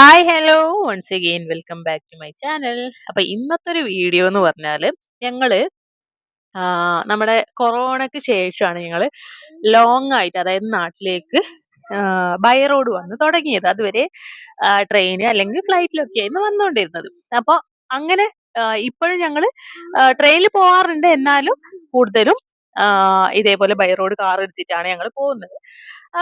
Hi hello once again welcome back to my channel അപ്പൊ ഇന്നത്തെ ഒരു വീഡിയോ എന്ന് പറഞ്ഞാൽ ഞങ്ങൾ നമ്മുടെ കൊറോണയ്ക്ക് ശേഷമാണ് ഞങ്ങൾ ലോങ് ആയിട്ട് അതായത് നാട്ടിലേക്ക് ബൈ റോഡ് വന്ന് തുടങ്ങിയത്. അതുവരെ ട്രെയിന് അല്ലെങ്കിൽ ഫ്ലൈറ്റിലൊക്കെ ആയിരുന്നു വന്നുകൊണ്ടിരുന്നത് അപ്പോൾ അങ്ങനെ ഇപ്പോഴും ഞങ്ങൾ ട്രെയിനിൽ പോവാറുണ്ട്. എന്നാലും കൂടുതലും ഇതേപോലെ ബൈ റോഡ് കാർ എടുത്തിട്ടാണ് ഞങ്ങൾ പോകുന്നത്.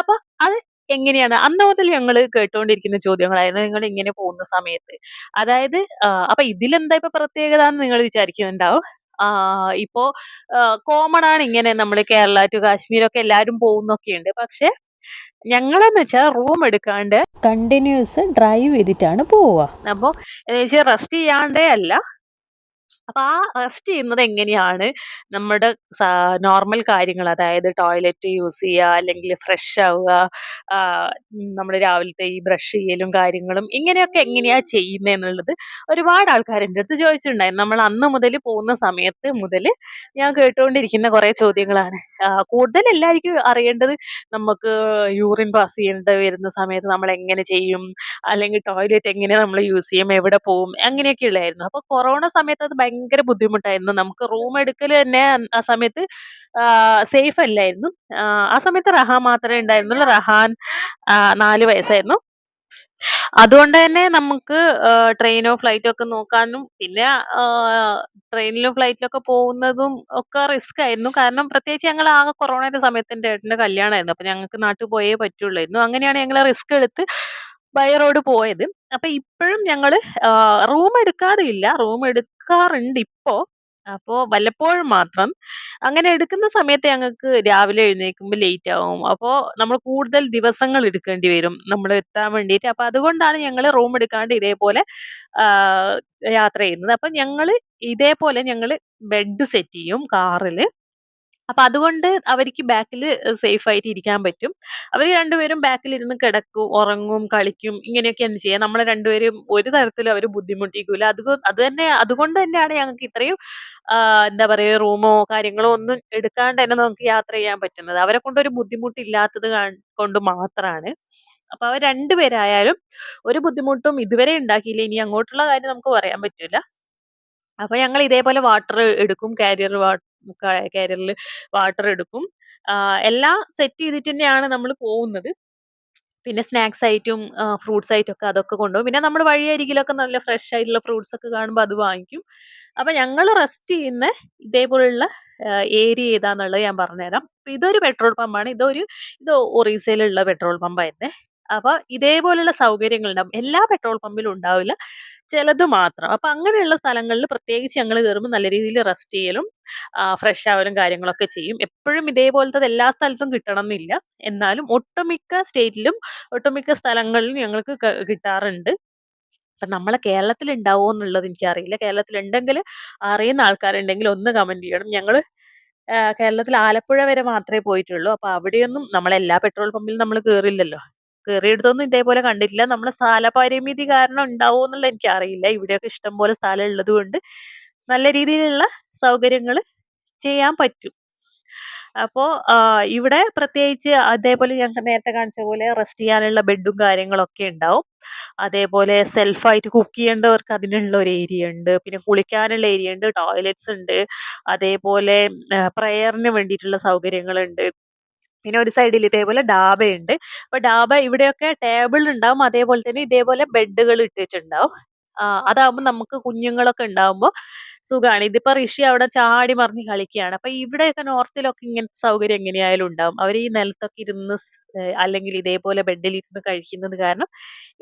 അപ്പൊ അത് എങ്ങനെയാണ്? അന്ന് മുതൽ ഞങ്ങൾ കേട്ടുകൊണ്ടിരിക്കുന്ന ചോദ്യങ്ങളായിരുന്നു നിങ്ങൾ ഇങ്ങനെ പോകുന്ന സമയത്ത്. അതായത് അപ്പൊ ഇതിലെന്താ ഇപ്പൊ പ്രത്യേകത എന്ന് നിങ്ങൾ വിചാരിക്കുന്നുണ്ടാവും? ഇപ്പോ കോമൺ ആണ് ഇങ്ങനെ നമ്മൾ കേരള ടു കാശ്മീരൊക്കെ എല്ലാവരും പോകുന്നൊക്കെയുണ്ട്. പക്ഷെ ഞങ്ങളെന്ന് വെച്ചാൽ റൂം എടുക്കാണ്ട് കണ്ടിന്യൂസ് ഡ്രൈവ് ചെയ്തിട്ടാണ് പോവുക. അപ്പോൾ റെസ്റ്റ് ചെയ്യാണ്ടേ അല്ല അപ്പൊ ആ റെസ്റ്റ് ചെയ്യുന്നത് എങ്ങനെയാണ്? നമ്മുടെ നോർമൽ കാര്യങ്ങൾ അതായത് ടോയ്ലറ്റ് യൂസ് ചെയ്യുക അല്ലെങ്കിൽ ഫ്രഷ് ആവുക നമ്മൾ രാവിലത്തെ ഈ ബ്രഷ് ചെയ്യലും കാര്യങ്ങളും ഇങ്ങനെയൊക്കെ എങ്ങനെയാ ചെയ്യുന്നത് എന്നുള്ളത് ഒരുപാട് ആൾക്കാർ എന്റെ അടുത്ത് ചോദിച്ചിട്ടുണ്ടായിരുന്നു നമ്മൾ അന്ന് മുതൽ പോകുന്ന സമയത്ത് മുതൽ ഞാൻ കേട്ടുകൊണ്ടിരിക്കുന്ന കുറേ ചോദ്യങ്ങളാണ്. കൂടുതൽ എല്ലാവർക്കും അറിയേണ്ടത് നമുക്ക് യൂറിൻ പാസ് ചെയ്യേണ്ട വരുന്ന സമയത്ത് നമ്മൾ എങ്ങനെ ചെയ്യും? അല്ലെങ്കിൽ ടോയ്ലറ്റ് എങ്ങനെ നമ്മൾ യൂസ് ചെയ്യും? എവിടെ പോകും? അങ്ങനെയൊക്കെ ഉള്ളായിരുന്നു. അപ്പൊ കൊറോണ സമയത്ത് അത് ഭയങ്കര ബുദ്ധിമുട്ടായിരുന്നു. നമുക്ക് റൂം എടുക്കൽ തന്നെ ആ സമയത്ത് സേഫ് അല്ലായിരുന്നു. ആ, ആ സമയത്ത് റഹാൻ മാത്രമേ ഉണ്ടായിരുന്നുള്ളൂ. റഹാൻ നാല് വയസ്സായിരുന്നു. അതുകൊണ്ട് തന്നെ നമുക്ക് ട്രെയിനോ ഫ്ലൈറ്റോ ഒക്കെ നോക്കാനും പിന്നെ ട്രെയിനിലും ഫ്ലൈറ്റിലൊക്കെ പോകുന്നതും ഒക്കെ റിസ്ക് ആയിരുന്നു. കാരണം പ്രത്യേകിച്ച് ഞങ്ങൾ ആ കൊറോണയുടെ സമയത്ത് എന്റെ ഏട്ടന്റെ കല്യാണമായിരുന്നു അപ്പൊ ഞങ്ങൾക്ക് നാട്ടിൽ പോയേ പറ്റുള്ളായിരുന്നു. അങ്ങനെയാണ് ഞങ്ങൾ റിസ്ക് എടുത്ത് ബൈ റോഡ് പോയത്. അപ്പൊ ഇപ്പോഴും ഞങ്ങൾ റൂം എടുക്കാതെ ഇല്ല. റൂം എടുക്കാറുണ്ട് ഇപ്പോ. അപ്പോ വല്ലപ്പോഴും മാത്രം. അങ്ങനെ എടുക്കുന്ന സമയത്ത് ഞങ്ങൾക്ക് രാവിലെ എഴുന്നേൽക്കുമ്പോൾ ലേറ്റ് ആവും. അപ്പോൾ നമ്മൾ കൂടുതൽ ദിവസങ്ങൾ എടുക്കേണ്ടി വരും. നമ്മൾ എത്താൻ വേണ്ടിയിട്ട്. അപ്പൊ അതുകൊണ്ടാണ് ഞങ്ങൾ റൂം എടുക്കാണ്ട് ഇതേപോലെ യാത്ര ചെയ്യുന്നത്. അപ്പൊ ഞങ്ങൾ ഇതേപോലെ ഞങ്ങൾ ബെഡ് സെറ്റ് ചെയ്യും കാറിൽ അപ്പൊ അതുകൊണ്ട് അവർക്ക് ബാക്കിൽ സേഫ് ആയിട്ട് ഇരിക്കാൻ പറ്റും. അവർ രണ്ടുപേരും ബാക്കിൽ ഇരുന്ന് കിടക്കും ഉറങ്ങും കളിക്കും ഇങ്ങനെയൊക്കെയാണ് ചെയ്യുക. നമ്മളെ രണ്ടുപേരും ഒരു തരത്തിലും അവർ ബുദ്ധിമുട്ടിക്കൂല. അത് അത് തന്നെ അതുകൊണ്ട് തന്നെയാണ് ഞങ്ങൾക്ക് ഇത്രയും എന്താ പറയുക റൂമോ കാര്യങ്ങളോ ഒന്നും എടുക്കാണ്ട് തന്നെ നമുക്ക് യാത്ര ചെയ്യാൻ പറ്റുന്നത്. അവരെ കൊണ്ട് ഒരു ബുദ്ധിമുട്ടില്ലാത്തത് കൊണ്ട് മാത്രമാണ് അപ്പൊ അവർ രണ്ടുപേരായാലും ഒരു ബുദ്ധിമുട്ടും ഇതുവരെ ഉണ്ടാക്കിയില്ല. ഇനി അങ്ങോട്ടുള്ള കാര്യം നമുക്ക് പറയാൻ പറ്റില്ല അപ്പൊ ഞങ്ങൾ ഇതേപോലെ വാട്ടർ എടുക്കും കാരിയർ കാരിയറിൽ വാട്ടർ എടുക്കും. എല്ലാം സെറ്റ് ചെയ്തിട്ട് തന്നെയാണ് നമ്മൾ പോകുന്നത്. പിന്നെ സ്നാക്സ് ആയിട്ടും ഫ്രൂട്ട്സ് ആയിട്ടും ഒക്കെ അതൊക്കെ കൊണ്ടുപോകും. പിന്നെ നമ്മൾ വഴിയരികിലൊക്കെ നല്ല ഫ്രഷ് ആയിട്ടുള്ള ഫ്രൂട്ട്സ് ഒക്കെ കാണുമ്പോൾ അത് വാങ്ങിക്കും. അപ്പം ഞങ്ങൾ റെസ്റ്റ് ചെയ്യുന്ന ഇതേപോലുള്ള ഏരിയ ഏതാന്നുള്ളത് ഞാൻ പറഞ്ഞുതരാം. അപ്പം ഇതൊരു പെട്രോൾ പമ്പാണ് ഇതൊരു ഇത് ഒറീസയിലുള്ള പെട്രോൾ പമ്പായിരുന്നേ അപ്പോൾ ഇതേപോലുള്ള സൗകര്യങ്ങൾ ഉണ്ടാവും. എല്ലാ പെട്രോൾ പമ്പിലും ഉണ്ടാവില്ല. ചിലത് മാത്രം. അപ്പൊ അങ്ങനെയുള്ള സ്ഥലങ്ങളിൽ പ്രത്യേകിച്ച് ഞങ്ങൾ കയറുമ്പോൾ നല്ല രീതിയിൽ റെസ്റ്റ് ചെയ്യലും ഫ്രഷ് ആവലും കാര്യങ്ങളൊക്കെ ചെയ്യും. എപ്പോഴും ഇതേപോലത്തെ എല്ലാ സ്ഥലത്തും കിട്ടണം എന്നില്ല എന്നാലും ഒട്ടുമിക്ക സ്റ്റേറ്റിലും ഒട്ടുമിക്ക സ്ഥലങ്ങളിലും ഞങ്ങൾക്ക് കിട്ടാറുണ്ട്. അപ്പൊ നമ്മളെ കേരളത്തിൽ ഉണ്ടാവോ എന്നുള്ളത് എനിക്കറിയില്ല. കേരളത്തിൽ ഉണ്ടെങ്കിൽ അറിയുന്ന ആൾക്കാരുണ്ടെങ്കിൽ ഒന്ന് കമന്റ് ചെയ്യണം. ഞങ്ങൾ കേരളത്തിൽ ആലപ്പുഴ വരെ മാത്രമേ പോയിട്ടുള്ളൂ. അപ്പൊ അവിടെയൊന്നും നമ്മൾ എല്ലാ പെട്രോൾ പമ്പിലും നമ്മൾ കേറില്ലല്ലോ. കേറിയിടത്തൊന്നും ഇതേപോലെ കണ്ടിട്ടില്ല. നമ്മുടെ സ്ഥലപരിമിതി കാരണം ഉണ്ടാവുമോ എന്നുള്ളത് എനിക്കറിയില്ല. ഇവിടെയൊക്കെ ഇഷ്ടംപോലെ സ്ഥലം ഉള്ളത് കൊണ്ട് നല്ല രീതിയിലുള്ള സൗകര്യങ്ങൾ ചെയ്യാൻ പറ്റും. അപ്പോ ഇവിടെ പ്രത്യേകിച്ച് അതേപോലെ ഞാൻ നേരത്തെ കാണിച്ച പോലെ റെസ്റ്റ് ചെയ്യാനുള്ള ബെഡും കാര്യങ്ങളൊക്കെ ഉണ്ടാവും. അതേപോലെ സെൽഫായിട്ട് കുക്ക് ചെയ്യേണ്ടവർക്ക് അതിനുള്ള ഒരു ഏരിയ ഉണ്ട്. പിന്നെ കുളിക്കാനുള്ള ഏരിയ ഉണ്ട് ടോയ്ലറ്റ്സ് ഉണ്ട്. അതേപോലെ പ്രയറിന് വേണ്ടിയിട്ടുള്ള സൗകര്യങ്ങളുണ്ട് പിന്നെ ഒരു സൈഡിൽ ഇതേപോലെ ഡാബയുണ്ട് അപ്പൊ ഡാബ ഇവിടെയൊക്കെ ടേബിൾ ഉണ്ടാവും. അതേപോലെ തന്നെ ഇതേപോലെ ബെഡുകൾ ഇട്ടിട്ടുണ്ടാവും. ആ, അതാവുമ്പോ നമുക്ക് കുഞ്ഞുങ്ങളൊക്കെ ഉണ്ടാവുമ്പോ സുഖമാണ് ഇതിപ്പോ ഋഷി അവിടെ ചാടി മറിഞ്ഞ് കളിക്കുകയാണ്. അപ്പൊ ഇവിടെയൊക്കെ നോർത്തിലൊക്കെ ഇങ്ങനത്തെ സൗകര്യം എങ്ങനെയായാലും ഉണ്ടാവും. അവർ ഈ നിലത്തൊക്കെ ഇരുന്ന് അല്ലെങ്കിൽ ഇതേപോലെ ബെഡിൽ ഇരുന്ന് കഴിക്കുന്നത് കാരണം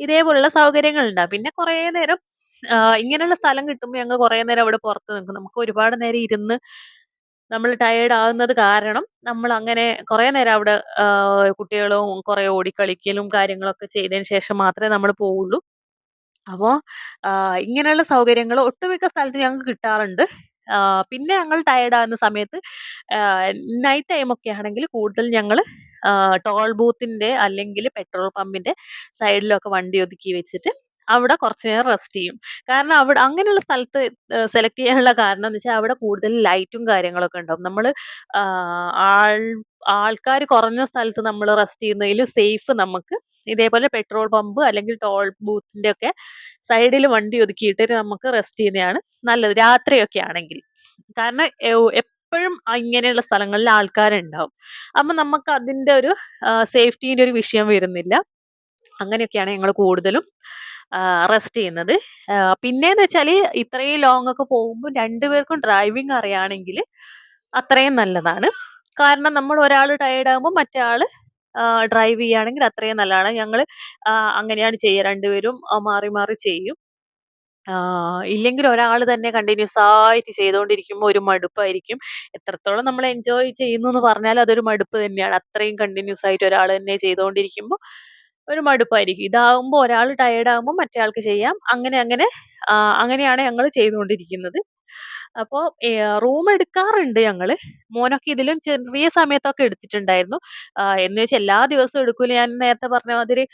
ഇതേപോലുള്ള സൗകര്യങ്ങൾ ഉണ്ടാവും. പിന്നെ കുറേ നേരം ഇങ്ങനെയുള്ള സ്ഥലം കിട്ടുമ്പോൾ ഞങ്ങൾ കുറേ നേരം അവിടെ പുറത്ത് നിൽക്കും. നമുക്ക് ഒരുപാട് നേരം ഇരുന്ന് നമ്മൾ ടയേർഡ് ആകുന്നത് കാരണം നമ്മൾ അങ്ങനെ കുറേ നേരം അവിടെ കുട്ടികളും കുറെ ഓടിക്കളിക്കലും കാര്യങ്ങളൊക്കെ ചെയ്തതിന് ശേഷം മാത്രമേ നമ്മൾ പോവുള്ളൂ അപ്പോ ഇങ്ങനെയുള്ള സൗകര്യങ്ങൾ ഒട്ടുമിക്ക സ്ഥലത്ത് ഞങ്ങൾക്ക് കിട്ടാറുണ്ട്. പിന്നെ ഞങ്ങൾ ടയേർഡ് ആകുന്ന സമയത്ത് നൈറ്റ് ടൈം ഒക്കെ ആണെങ്കിൽ കൂടുതൽ ഞങ്ങൾ ടോൾ ബൂത്തിന്റെ അല്ലെങ്കിൽ പെട്രോൾ പമ്പിന്റെ സൈഡിലൊക്കെ വണ്ടി ഒതുക്കി വെച്ചിട്ട് അവിടെ കുറച്ച് നേരം റെസ്റ്റ് ചെയ്യും. കാരണം അവിടെ അങ്ങനെയുള്ള സ്ഥലത്ത് സെലക്ട് ചെയ്യാനുള്ള കാരണം എന്ന് വെച്ചാൽ അവിടെ കൂടുതൽ ലൈറ്റും കാര്യങ്ങളൊക്കെ ഉണ്ടാവും. നമ്മൾ ആൾ ആൾക്കാർ കുറഞ്ഞ സ്ഥലത്ത് നമ്മൾ റെസ്റ്റ് ചെയ്യുന്നതിൽ സേഫ് നമുക്ക് ഇതേപോലെ പെട്രോൾ പമ്പ് അല്ലെങ്കിൽ ടോൾ ബൂത്തിന്റെ ഒക്കെ സൈഡിൽ വണ്ടി ഒതുക്കിയിട്ട് നമുക്ക് റെസ്റ്റ് ചെയ്യുന്നതാണ് നല്ലത്. രാത്രിയൊക്കെ ആണെങ്കിൽ. കാരണം എപ്പോഴും ഇങ്ങനെയുള്ള സ്ഥലങ്ങളിൽ ആൾക്കാരുണ്ടാവും. അപ്പൊ നമുക്ക് അതിന്റെ ഒരു സേഫ്റ്റീന്റെ ഒരു വിഷയം വരുന്നില്ല. അങ്ങനെയൊക്കെയാണ് ഞങ്ങൾ കൂടുതലും റെസ്റ്റ് ചെയ്യുന്നത്. ആഹ് വെച്ചാൽ ഇത്രയും ലോങ് ഒക്കെ പോകുമ്പോൾ രണ്ടുപേർക്കും ഡ്രൈവിംഗ് അറിയാണെങ്കിൽ അത്രയും നല്ലതാണ്. കാരണം നമ്മൾ ഒരാൾ ടയേർഡ് ആകുമ്പോൾ മറ്റേ ആൾ ഡ്രൈവ് ചെയ്യുകയാണെങ്കിൽ അത്രയും നല്ലതാണ്. ഞങ്ങൾ അങ്ങനെയാണ് ചെയ്യാ. 2 പേരും മാറി മാറി ചെയ്യും. ഇല്ലെങ്കിൽ ഒരാൾ തന്നെ കണ്ടിന്യൂസ് ആയിട്ട് ചെയ്തുകൊണ്ടിരിക്കുമ്പോൾ ഒരു മടുപ്പായിരിക്കും. എത്രത്തോളം നമ്മൾ എൻജോയ് ചെയ്യുന്നു എന്ന് പറഞ്ഞാൽ അതൊരു മടുപ്പ് തന്നെയാണ്. അത്രയും കണ്ടിന്യൂസ് ആയിട്ട് ഒരാൾ തന്നെ ചെയ്തോണ്ടിരിക്കുമ്പോ ഒരു മടുപ്പായിരിക്കും. ഇതാവുമ്പോൾ ഒരാൾ ടയേർഡ് ആകുമ്പോൾ മറ്റേ ആൾക്ക് ചെയ്യാം. അങ്ങനെ അങ്ങനെ അങ്ങനെയാണ് ഞങ്ങൾ ചെയ്തുകൊണ്ടിരിക്കുന്നത്. അപ്പോൾ റൂം എടുക്കാറുണ്ട് ഞങ്ങൾ മോനൊക്കെ ഇതിലും ചെറിയ സമയത്തൊക്കെ എടുത്തിട്ടുണ്ടായിരുന്നു. എന്ന് വെച്ചാൽ എല്ലാ ദിവസവും എടുക്കൂല. ഞാൻ നേരത്തെ പറഞ്ഞ മാതിരി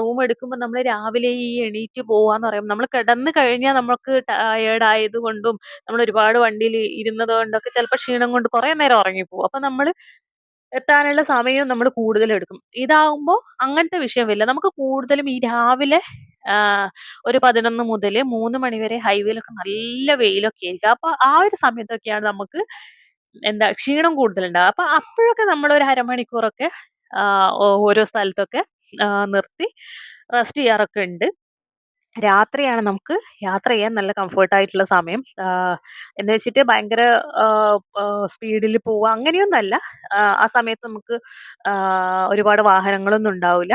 റൂം എടുക്കുമ്പോൾ നമ്മൾ രാവിലെ ഈ എണീറ്റ് പോവാന്ന് പറയുമ്പോൾ നമ്മൾ കിടന്ന് കഴിഞ്ഞാൽ നമുക്ക് ടയേർഡ് ആയതുകൊണ്ടും നമ്മൾ ഒരുപാട് വണ്ടിയിൽ ഇരുന്നത് കൊണ്ടൊക്കെ ചിലപ്പോൾ ക്ഷീണം കൊണ്ട് കുറെ നേരം ഉറങ്ങിപ്പോകും. അപ്പൊ നമ്മൾ എത്താനുള്ള സമയം നമ്മൾ കൂടുതൽ എടുക്കും. ഇതാവുമ്പോ അങ്ങനത്തെ വിഷയം വരില്ല. നമുക്ക് കൂടുതലും ഈ രാവിലെ ഒരു പതിനൊന്ന് മുതൽ മൂന്ന് മണി വരെ ഹൈവേയിലൊക്കെ നല്ല വെയിലൊക്കെ ആയിരിക്കും. അപ്പൊ ആ ഒരു സമയത്തൊക്കെയാണ് നമുക്ക് എന്താ ക്ഷീണം കൂടുതലുണ്ടാവുക. അപ്പൊ അപ്പോഴൊക്കെ നമ്മൾ ഒരു അരമണിക്കൂറൊക്കെ ഓരോ സ്ഥലത്തൊക്കെ നിർത്തി റെസ്റ്റ് ചെയ്യാറൊക്കെ ഉണ്ട്. രാത്രിയാണ് നമുക്ക് യാത്ര ചെയ്യാൻ നല്ല കംഫർട്ട് ആയിട്ടുള്ള സമയം. എന്ന് വെച്ചിട്ട് ഭയങ്കര സ്പീഡിൽ പോവുക അങ്ങനെയൊന്നുമല്ല. ആ സമയത്ത് നമുക്ക് ഒരുപാട് വാഹനങ്ങളൊന്നും ഉണ്ടാവൂല.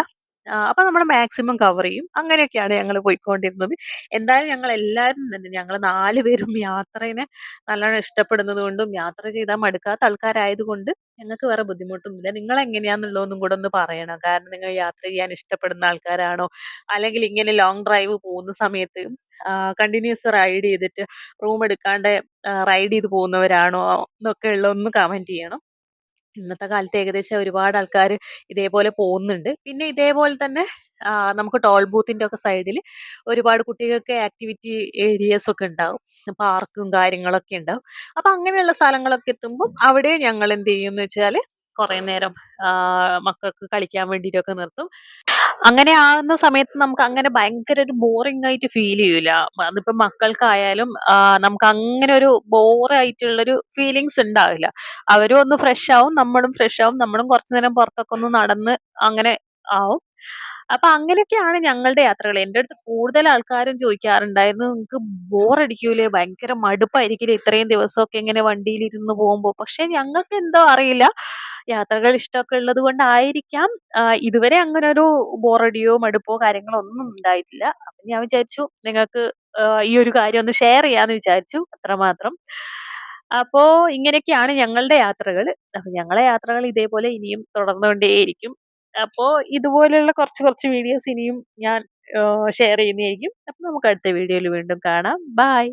അപ്പൊ നമ്മൾ മാക്സിമം കവർ ചെയ്യും. അങ്ങനെയൊക്കെയാണ് ഞങ്ങൾ പോയിക്കൊണ്ടിരുന്നത്. എന്തായാലും ഞങ്ങൾ എല്ലാവരും തന്നെ ഞങ്ങൾ നാല് പേരും യാത്രേനെ നല്ലോണം ഇഷ്ടപ്പെടുന്നത് കൊണ്ടും യാത്ര ചെയ്താൽ മടുക്കാത്ത ആൾക്കാരായത് കൊണ്ട് ഞങ്ങൾക്ക് വേറെ ബുദ്ധിമുട്ടൊന്നുമില്ല. നിങ്ങൾ എങ്ങനെയാന്നുള്ളതൊന്നും കൂടെ ഒന്ന് പറയണം. കാരണം നിങ്ങൾ യാത്ര ചെയ്യാൻ ഇഷ്ടപ്പെടുന്ന ആൾക്കാരാണോ? അല്ലെങ്കിൽ ഇങ്ങനെ ലോങ് ഡ്രൈവ് പോകുന്ന സമയത്ത് കണ്ടിന്യൂസ് റൈഡ് ചെയ്തിട്ട് റൂം എടുക്കാണ്ട് റൈഡ് ചെയ്ത് പോകുന്നവരാണോ? എന്നൊക്കെ ഉള്ള ഒന്ന് കമന്റ് ചെയ്യണം. ഇന്നത്തെ കാലത്ത് ഏകദേശം ഒരുപാട് ആൾക്കാർ ഇതേപോലെ പോകുന്നുണ്ട്. പിന്നെ ഇതേപോലെ തന്നെ നമുക്ക് ടോൾ ബൂത്തിന്റെ ഒക്കെ സൈഡിൽ ഒരുപാട് കുട്ടികൾക്ക് ആക്ടിവിറ്റി ഏരിയസ് ഒക്കെ ഉണ്ടാവും. പാർക്കും കാര്യങ്ങളൊക്കെ ഉണ്ടാവും. അപ്പൊ അങ്ങനെയുള്ള സ്ഥലങ്ങളൊക്കെ എത്തുമ്പോൾ അവിടെ ഞങ്ങൾ എന്ത് ചെയ്യും എന്ന് വെച്ചാൽ കുറെ നേരം മക്കൾക്ക് കളിക്കാൻ വേണ്ടിയിട്ടൊക്കെ നിർത്തും. അങ്ങനെ ആകുന്ന സമയത്ത് നമുക്ക് അങ്ങനെ ഭയങ്കര ഒരു ബോറിംഗ് ആയിട്ട് ഫീൽ ചെയ്യൂല. അതിപ്പോ മക്കൾക്കായാലും നമുക്ക് അങ്ങനെ ഒരു ബോറായിട്ടുള്ളൊരു ഫീലിങ്സ് ഉണ്ടാവില്ല. അവരും ഒന്ന് ഫ്രഷ് ആവും. നമ്മളും ഫ്രഷ് ആവും. നമ്മളും കുറച്ചു നേരം പുറത്തൊക്കെ ഒന്ന് നടന്ന് അങ്ങനെ ആവും. അപ്പൊ അങ്ങനെയൊക്കെയാണ് ഞങ്ങളുടെ യാത്രകൾ. എന്റെ അടുത്ത് കൂടുതൽ ആൾക്കാരും ചോദിക്കാറുണ്ടായിരുന്നു നിങ്ങൾക്ക് ബോറടിക്കൂലേ? ഭയങ്കര മടുപ്പായിരിക്കില്ലേ ഇത്രയും ദിവസമൊക്കെ ഇങ്ങനെ വണ്ടിയിൽ ഇരുന്ന് പോകുമ്പോ? പക്ഷെ ഞങ്ങൾക്ക് എന്തോ അറിയില്ല. യാത്രകൾ ഇഷ്ടമൊക്കെ ഉള്ളത് കൊണ്ടായിരിക്കാം ഇതുവരെ അങ്ങനെ ഒരു ബോറടിയോ മടുപ്പോ കാര്യങ്ങളോ ഒന്നും ഉണ്ടായിട്ടില്ല. അപ്പൊ ഞാൻ വിചാരിച്ചു നിങ്ങൾക്ക് ഈ ഒരു കാര്യം ഒന്ന് ഷെയർ ചെയ്യാന്ന് വിചാരിച്ചു. അത്രമാത്രം. അപ്പോ ഇങ്ങനെയൊക്കെയാണ് ഞങ്ങളുടെ യാത്രകൾ. അപ്പൊ ഞങ്ങളെ യാത്രകൾ ഇതേപോലെ ഇനിയും തുടർന്നുകൊണ്ടേയിരിക്കും. അപ്പോ ഇതുപോലെയുള്ള കുറച്ച് കുറച്ച് വീഡിയോസ് ഇനിയും ഞാൻ ഷെയർ ചെയ്യുന്നതായിരിക്കും. അപ്പൊ നമുക്ക് അടുത്ത വീഡിയോയിൽ വീണ്ടും കാണാം. ബൈ.